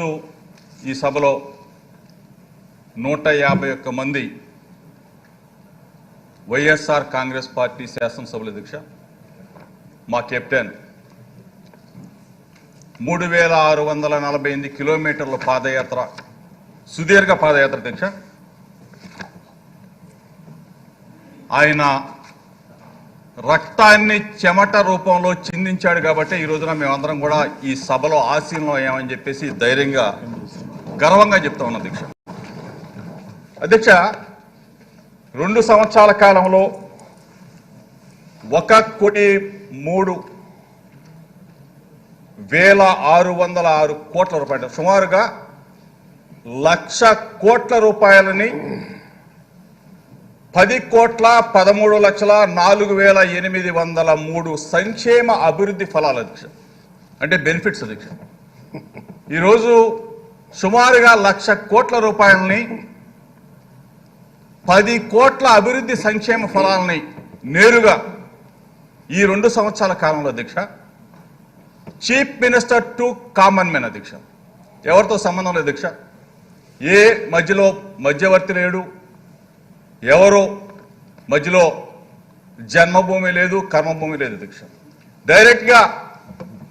ఈరోజు ఈ సభలో నూట యాభై ఒక్క మంది వైఎస్ఆర్ కాంగ్రెస్ పార్టీ శాసనసభల అధ్యక్ష మా కెప్టెన్. మూడు వేల ఆరు వందల నలభై ఎనిమిది కిలోమీటర్ల పాదయాత్ర సుదీర్ఘ పాదయాత్ర అధ్యక్ష. ఆయన రక్తాన్ని చెమట రూపంలో చిందించాడు కాబట్టి ఈ రోజున మేమందరం కూడా ఈ సభలో ఆశీనం అయ్యామని చెప్పేసి ధైర్యంగా గర్వంగా చెప్తా ఉన్నాం అధ్యక్ష అధ్యక్ష రెండు సంవత్సరాల కాలంలో ఒక కోటి మూడు వేల ఆరు వందల ఆరు కోట్ల రూపాయలు. సుమారుగా లక్ష కోట్ల రూపాయలని పది కోట్ల పదమూడు లక్షల నాలుగు వేల ఎనిమిది వందల మూడు సంక్షేమ అభివృద్ధి ఫలాల దీక్ష. అంటే బెనిఫిట్స్ దీక్ష. ఈరోజు సుమారుగా లక్ష కోట్ల రూపాయలని పది కోట్ల అభివృద్ధి సంక్షేమ ఫలాలని నేరుగా ఈ రెండు సంవత్సరాల కాలంలో దీక్ష. Chief minister to common men అధ్యక్ష ఎవరితో సంబంధం లేదు దీక్ష? ఏ మధ్యలో మధ్యవర్తి లేడు? ఎవరు? మధ్యలో జన్మభూమి లేదు కర్మభూమి లేదు అధ్యక్ష డైరెక్ట్గా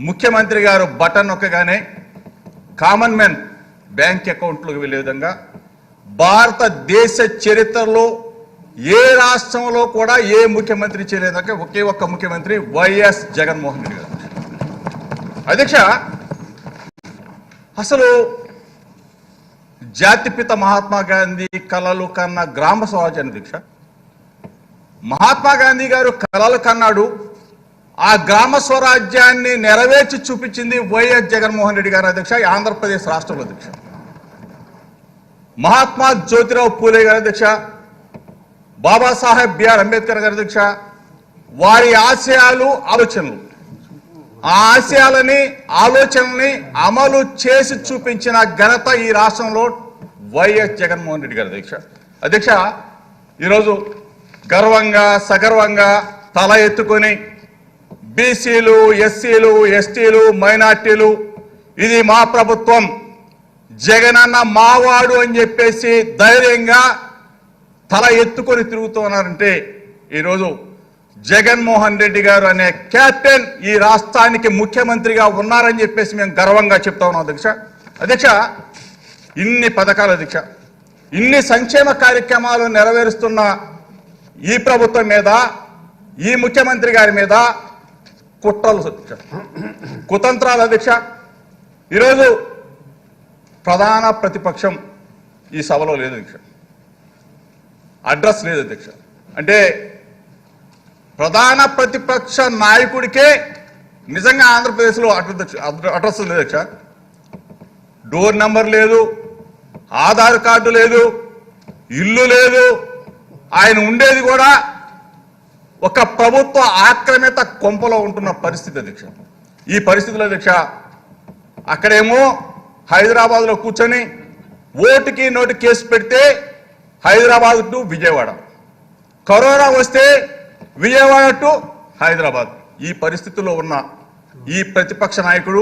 ముఖ్యమంత్రి గారు బటన్ నొక్కగానే కామన్ మ్యాన్ బ్యాంక్ అకౌంట్లోకి వెళ్ళే విధంగా భారతదేశ చరిత్రలో ఏ రాష్ట్రంలో కూడా ఏ ముఖ్యమంత్రి చేయలేదంటే ఒకే ఒక్క ముఖ్యమంత్రి వైఎస్ జగన్మోహన్ రెడ్డి గారు. అధ్యక్ష అసలు జాతిపిత మహాత్మా గాంధీ కలలు కన్న గ్రామ స్వరాజ్యాన్ని దీక్ష. మహాత్మా గాంధీ గారు కలలు కన్నాడు. ఆ గ్రామ స్వరాజ్యాన్ని నెరవేర్చి చూపించింది వైఎస్ జగన్మోహన్ రెడ్డి గారు అధ్యక్ష ఆంధ్రప్రదేశ్ రాష్ట్రంలో అధ్యక్ష మహాత్మా జ్యోతిరావు పూలే గారి అధ్యక్ష బాబాసాహెబ్ బిఆర్ అంబేద్కర్ గారి అధ్యక్ష వారి ఆశయాలు ఆలోచనలు. ఆ ఆశయాలని ఆలోచనల్ని అమలు చేసి చూపించిన ఘనత ఈ రాష్ట్రంలో వైఎస్ జగన్మోహన్ రెడ్డి గారు అధ్యక్ష. అధ్యక్ష ఈరోజు గర్వంగా సగర్వంగా తల ఎత్తుకొని బీసీలు ఎస్సీలు ఎస్టీలు మైనార్టీలు ఇది మా ప్రభుత్వం జగనన్న మావాడు అని చెప్పేసి ధైర్యంగా తల ఎత్తుకొని తిరుగుతున్నారంటే ఈరోజు జగన్మోహన్ రెడ్డి గారు అనే కెప్టెన్ ఈ రాష్ట్రానికి ముఖ్యమంత్రిగా ఉన్నారని చెప్పేసి మేము గర్వంగా చెప్తా ఉన్నాం అధ్యక్ష. అధ్యక్ష ఇన్ని పథకాలు అధ్యక్ష ఇన్ని సంక్షేమ కార్యక్రమాలు నెరవేరుస్తున్న ఈ ప్రభుత్వం మీద ఈ ముఖ్యమంత్రి గారి మీద కుట్రలు కుతంత్రాల కుతంత్రాలు ఈరోజు ప్రధాన ప్రతిపక్షం ఈ సభలో లేదు అధ్యక్ష అడ్రస్ లేదు అధ్యక్ష అంటే ప్రధాన ప్రతిపక్ష నాయకుడికే నిజంగా ఆంధ్రప్రదేశ్లో అడ్రస్ అడ్రస్ లేదు అధ్యక్ష డోర్ నెంబర్ లేదు ఆధార్ కార్డు లేదు ఇల్లు లేదు. ఆయన ఉండేది కూడా ఒక ప్రభుత్వ ఆక్రమిత కొంపలో ఉంటున్న పరిస్థితి అధ్యక్ష ఈ పరిస్థితుల అధ్యక్ష అక్కడేమో హైదరాబాద్లో కూర్చొని ఓటుకి నోటు కేసు పెడితే హైదరాబాద్ టు విజయవాడ. కరోనా వస్తే విజయవాడ టు హైదరాబాద్. ఈ పరిస్థితుల్లో ఉన్న ఈ ప్రతిపక్ష నాయకుడు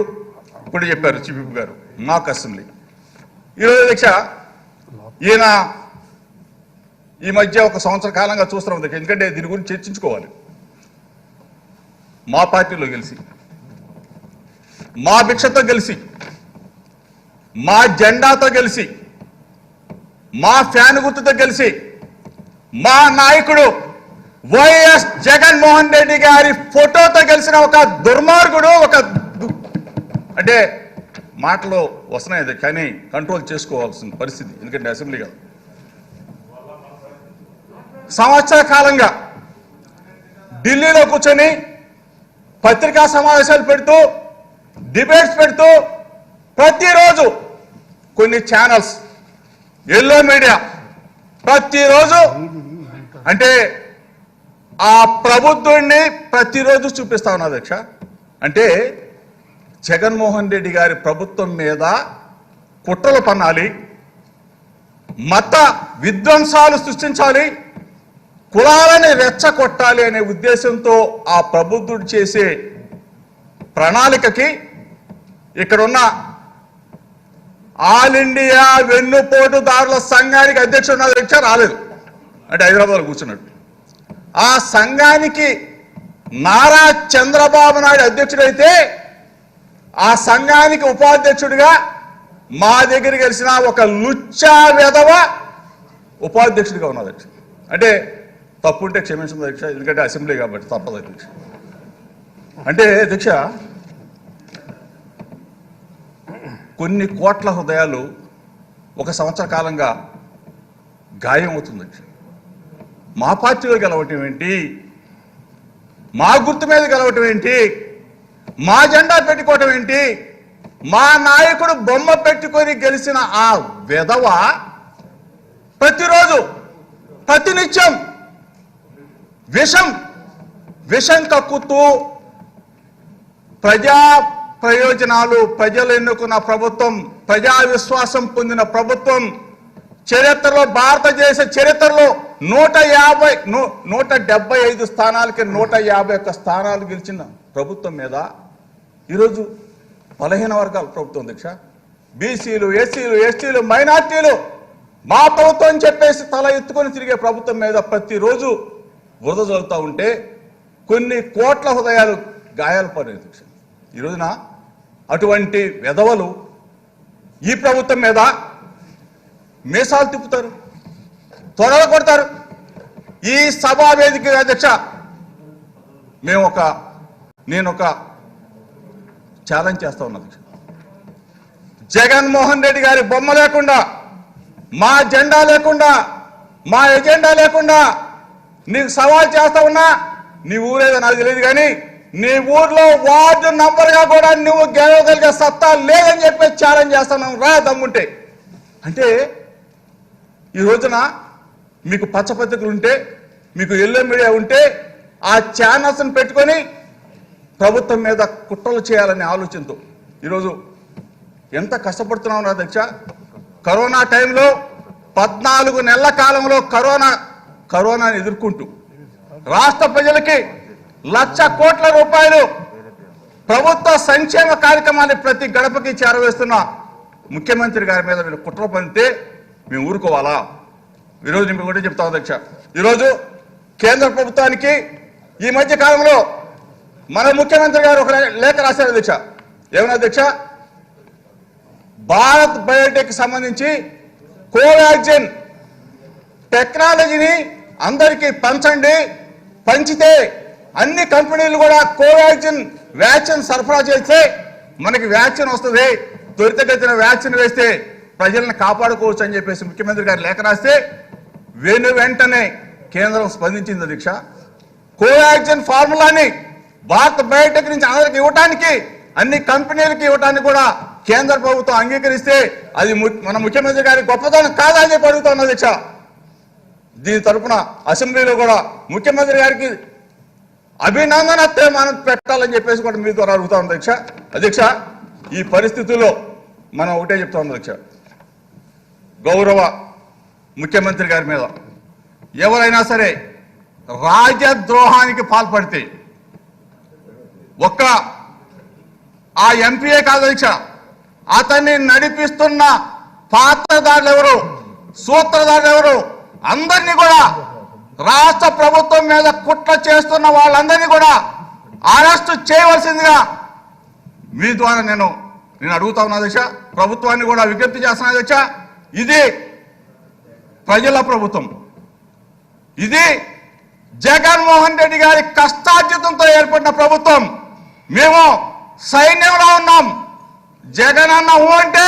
ఇప్పుడు చెప్పారు చిపిపి గారు. మాకు అసెంబ్లీ ఈరోజు అధ్యక్ష ఈయన ఈ మధ్య ఒక సంవత్సర కాలంగా చూస్తున్నాం అధ్యక్ష ఎందుకంటే దీని గురించి చర్చించుకోవాలి. మా పార్టీలో గెలిచి మా భిక్షతో గెలిచి మా జెండాతో గెలిచి మా ఫ్యాన్ గుర్తుతో గెలిచి మా నాయకుడు వైఎస్ జగన్మోహన్ రెడ్డి గారి ఫోటోతో గెలిచిన ఒక దుర్మార్గుడు ఒక అంటే మాటలు వస్తున్నాయి అది కానీ కంట్రోల్ చేసుకోవాల్సిన పరిస్థితి. ఎందుకంటే అసెంబ్లీ కాదు. సంవత్సర కాలంగా ఢిల్లీలో కూర్చొని పత్రికా సమావేశాలు పెడుతూ డిబేట్స్ పెడుతూ ప్రతిరోజు కొన్ని ఛానల్స్ ఎల్లో మీడియా ప్రతిరోజు అంటే ఆ ప్రభుత్వాన్ని ప్రతిరోజు చూపిస్తా ఉన్నా అధ్యక్ష. అంటే జగన్మోహన్ రెడ్డి గారి ప్రభుత్వం మీద కుట్రలు పన్నాలి మత విధ్వంసాలు సృష్టించాలి కులాలని రెచ్చగొట్టాలి అనే ఉద్దేశంతో ఆ ప్రబుద్ధుడు చేసే ప్రణాళికకి ఇక్కడున్న ఆల్ ఇండియా వెన్నుపోటుదారుల సంఘానికి అధ్యక్షుడు నా దగ్గర రాలేదు. అంటే హైదరాబాద్లో కూర్చున్నాడు. ఆ సంఘానికి నారా చంద్రబాబు నాయుడు అధ్యక్షుడైతే ఆ సంఘానికి ఉపాధ్యక్షుడిగా మా దగ్గర గెలిచిన ఒక లుచ్చా వెధవ ఉపాధ్యక్షుడిగా ఉన్నది అధ్యక్ష అంటే తప్పుంటే క్షమించింది అధ్యక్ష ఎందుకంటే అసెంబ్లీ కాబట్టి తప్పదు అధ్యక్ష. అంటే అధ్యక్ష కొన్ని కోట్ల హృదయాలు ఒక సంవత్సర కాలంగా గాయం అవుతుంది అధ్యక్ష. మా పార్టీలో గెలవటం ఏంటి? మా గుర్తు మీద గెలవటం ఏంటి? మా జెండా పెట్టుకోవటం ఏంటి? మా నాయకుడు బొమ్మ పెట్టుకొని గెలిచిన ఆ విధవ ప్రతిరోజు ప్రతినిత్యం విషం విషం కక్కుతూ ప్రజా ప్రయోజనాలు ప్రజలు ఎన్నుకున్న ప్రభుత్వం ప్రజా విశ్వాసం పొందిన ప్రభుత్వం చరిత్రలో భారతదేశ చరిత్రలో నూట యాభై నూ- నూట డెబ్బై ఐదు స్థానాలకి నూట యాభై ఒక్క స్థానాలు గెలిచిన ప్రభుత్వం మీద ఈరోజు బలహీన వర్గాల ప్రభుత్వం దీక్ష. బీసీలు ఎస్సీలు ఎస్టీలు మైనార్టీలు మా ప్రభుత్వం అని చెప్పేసి తల ఎత్తుకొని తిరిగే ప్రభుత్వం మీద ప్రతిరోజు బురద చల్లుతూ ఉంటే కొన్ని కోట్ల హృదయాలు గాయాలు పడేది దీక్ష. ఈ రోజున అటువంటి వెధవలు ఈ ప్రభుత్వం మీద మీసాలు తిప్పుతారు త్వరలు కొడతారు. ఈ సభా వేదిక అధ్యక్ష మేము ఒక నేను ఒక ఛాలెంజ్ చేస్తా ఉన్నది. జగన్మోహన్ రెడ్డి గారి బొమ్మ లేకుండా మా జెండా లేకుండా మా ఎజెండా లేకుండా నీకు సవాల్ చేస్తా ఉన్నా నీ ఊరేదో నాకు తెలియదు కానీ నీ ఊర్లో వార్డు నంబర్గా కూడా నువ్వు గెలవగలిగే సత్తా లేదని చెప్పి ఛాలెంజ్ చేస్తున్నాం రా దమ్ముంటే. అంటే ఈ రోజున మీకు పచ్చపత్రికలు ఉంటే మీకు ఎల్లో మీడియా ఉంటే ఆ ఛానల్స్ని పెట్టుకొని ప్రభుత్వం మీద కుట్రలు చేయాలనే ఆలోచనతో ఈరోజు ఎంత కష్టపడుతున్నాం నా అధ్యక్ష కరోనా టైంలో పద్నాలుగు నెలల కాలంలో కరోనా కరోనాని ఎదుర్కొంటూ రాష్ట్ర ప్రజలకి లక్ష కోట్ల రూపాయలు ప్రభుత్వ సంక్షేమ కార్యక్రమాన్ని ప్రతి గడపకి చేరవేస్తున్న ముఖ్యమంత్రి గారి మీద మీరు కుట్ర పంపితే మేము ఊరుకోవాలా? ఈరోజు నేను కూడా చెప్తాం అధ్యక్ష ఈరోజు కేంద్ర ప్రభుత్వానికి ఈ మధ్య కాలంలో మన ముఖ్యమంత్రి గారు ఒక లేఖ రాశారు అధ్యక్ష ఏమన్నా అధ్యక్ష భారత్ బయోటెక్ సంబంధించి కోవాక్సిన్ టెక్నాలజీని అందరికీ పంచండి పంచితే అన్ని కంపెనీలు కూడా కోవాక్సిన్ వ్యాక్సిన్ సరఫరా చేస్తే మనకి వ్యాక్సిన్ వస్తుంది. త్వరితగతిన వ్యాక్సిన్ వేస్తే ప్రజలను కాపాడుకోవచ్చు అని చెప్పేసి ముఖ్యమంత్రి గారు లేఖ రాస్తే వెను వెంటనే కేంద్రం స్పందించింది దీక్ష. కోవాక్సిన్ ఫార్ములాని భారత బయోటెక్ నుంచి అందరికి ఇవ్వటానికి అన్ని కంపెనీలకి ఇవ్వటానికి కూడా కేంద్ర ప్రభుత్వం అంగీకరిస్తే అది ము- మన ముఖ్యమంత్రి గారి గొప్పతనం కాదా అని చెప్పి అడుగుతా అధ్యక్ష దీని తరపున అసెంబ్లీలో కూడా ముఖ్యమంత్రి గారికి అభినందన తీర్మానం పెట్టాలని చెప్పేసి కూడా మీ ద్వారా అడుగుతా ఉంది అధ్యక్ష అధ్యక్ష ఈ పరిస్థితుల్లో మనం ఒకటే చెప్తా ఉంది అధ్యక్ష గౌరవ ముఖ్యమంత్రి గారి మీద ఎవరైనా సరే రాజద్రోహానికి పాల్పడితే ఒక్క ఆ ఎంపీఏ కాదు అధ్యక్ష అతన్ని నడిపిస్తున్న పాత్రదారులు ఎవరు? సూత్రధారులు ఎవరు? అందరినీ కూడా రాష్ట్ర ప్రభుత్వం మీద కుట్ర చేస్తున్న వాళ్ళందరినీ కూడా అరెస్ట్ చేయవలసిందిగా మీ ద్వారా నేను నేను అడుగుతా ఉన్నా అధ్యక్ష ప్రభుత్వాన్ని కూడా విజ్ఞప్తి చేస్తున్నా దశ. ఇది ప్రజల ప్రభుత్వం. ఇది జగన్మోహన్ రెడ్డి గారి కష్టార్జితంతో ఏర్పడిన ప్రభుత్వం. మేము సైన్యంలో ఉన్నాం. జగన్ అన్న ఊ అంటే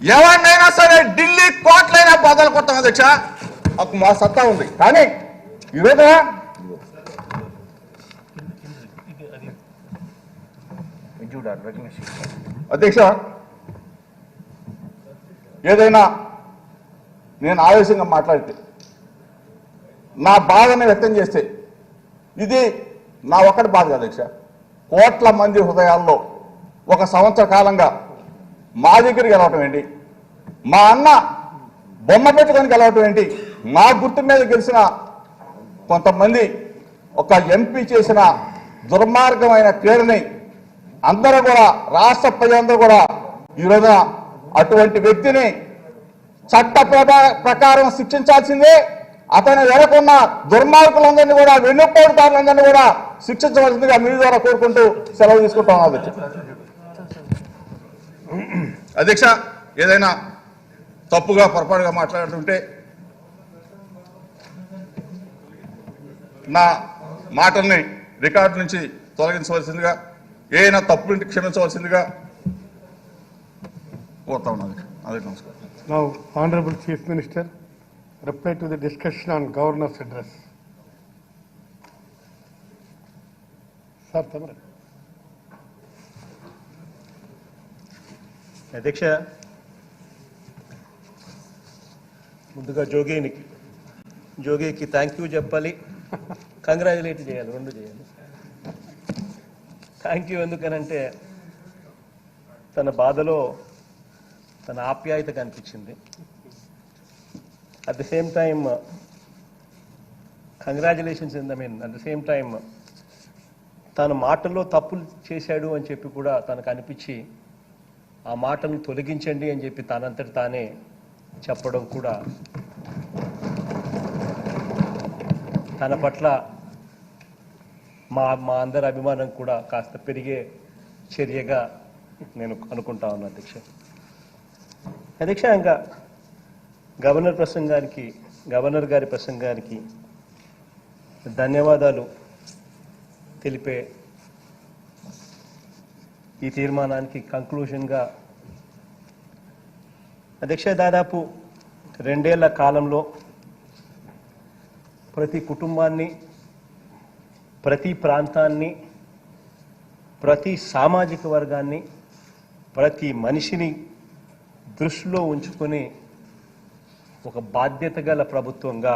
ఎవరినైనా సరే ఢిల్లీ కోట్లైనా బదలు కొట్టాం అధ్యక్ష మాకు మా సత్తా ఉంది. కానీ ఈరోజు అధ్యక్ష ఏదైనా నేను ఆవేశంగా మాట్లాడితే నా బాధను వ్యక్తం చేస్తే ఇది నా ఒక్కటి బాధ కాదు అధ్యక్ష. కోట్ల మంది హృదయాల్లో ఒక సంవత్సర కాలంగా మా దగ్గరికి గెలవటం ఏంటి? మా అన్న బొమ్మ పెట్టుకొని గెలవటం ఏంటి? మా గుర్తు మీద గెలిచిన కొంతమంది ఒక ఎంపీ చేసిన దుర్మార్గమైన క్రీడని అందరూ కూడా రాష్ట్ర ప్రజలందరూ కూడా ఈ అటువంటి వ్యక్తిని చట్ట ప్రకారం శిక్షించాల్సిందే. అతను వెనకున్న దుర్మార్గులందరినీ కూడా వెన్నుపోటుదారులందరినీ కూడా శిక్షించవలసిందిగా మీ ద్వారా కోరుకుంటూ సెలవు తీసుకుంటాం అధ్యక్ష అధ్యక్ష ఏదైనా తప్పుగా పొరపాటుగా మాట్లాడుతుంటే నా మాటల్ని రికార్డు నుంచి తొలగించవలసిందిగా ఏదైనా తప్పులుంటే క్షమించవలసిందిగా కోరుతా ఉన్నాను. అదే నమస్కారం. Honorable Chief Minister, reply to the discussion on Governor's address. Sir, Tamara. అధ్యక్ష ముందుగా జోగేనికి జోగికి థ్యాంక్ యూ చెప్పాలి కంగ్రాచులేట్ చేయాలి రెండు చేయాలి థ్యాంక్ యూ ఎందుకనంటే తన బాధలో తన ఆప్యాయత కనిపించింది at the same time congratulations in the mean at the same time తన మాటల్లో తప్పులు చేశాడు అని చెప్పి కూడా తనకు అనిపించి ఆ మాటను తొలగించండి అని చెప్పి తనంతటి తానే చెప్పడం కూడా తన పట్ల మా మా అందరి అభిమానం కూడా కాస్త పెరిగే చర్యగా నేను అనుకుంటా ఉన్నా అధ్యక్ష. అధ్యక్ష ఇంకా గవర్నర్ ప్రసంగానికి గవర్నర్ గారి ప్రసంగానికి ధన్యవాదాలు తెలిపే ఈ తీర్మానానికి కంక్లూషన్గా అధ్యక్ష దాదాపు రెండేళ్ళ కాలంలో ప్రతి కుటుంబాన్ని ప్రతి ప్రాంతాన్ని ప్రతి సామాజిక వర్గాన్ని ప్రతి మనిషిని దృష్టిలో ఉంచుకొని ఒక బాధ్యత గల ప్రభుత్వంగా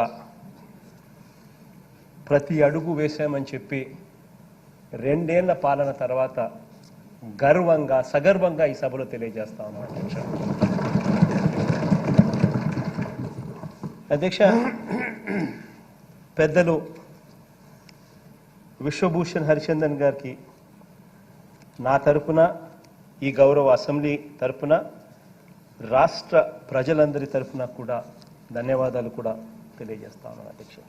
ప్రతి అడుగు వేశామని చెప్పి రెండేళ్ళ పాలన తర్వాత గర్వంగా సగర్వంగా ఈ సభలో తెలియజేస్తా అధ్యక్ష. అధ్యక్ష పెద్దలు విశ్వభూషణ్ హరిచందన్ గారికి నా తరపున ఈ గౌరవ అసెంబ్లీ తరపున రాష్ట్ర ప్రజలందరి తరఫున కూడా ధన్యవాదాలు కూడా తెలియజేస్తా ఉన్నాను అధ్యక్ష.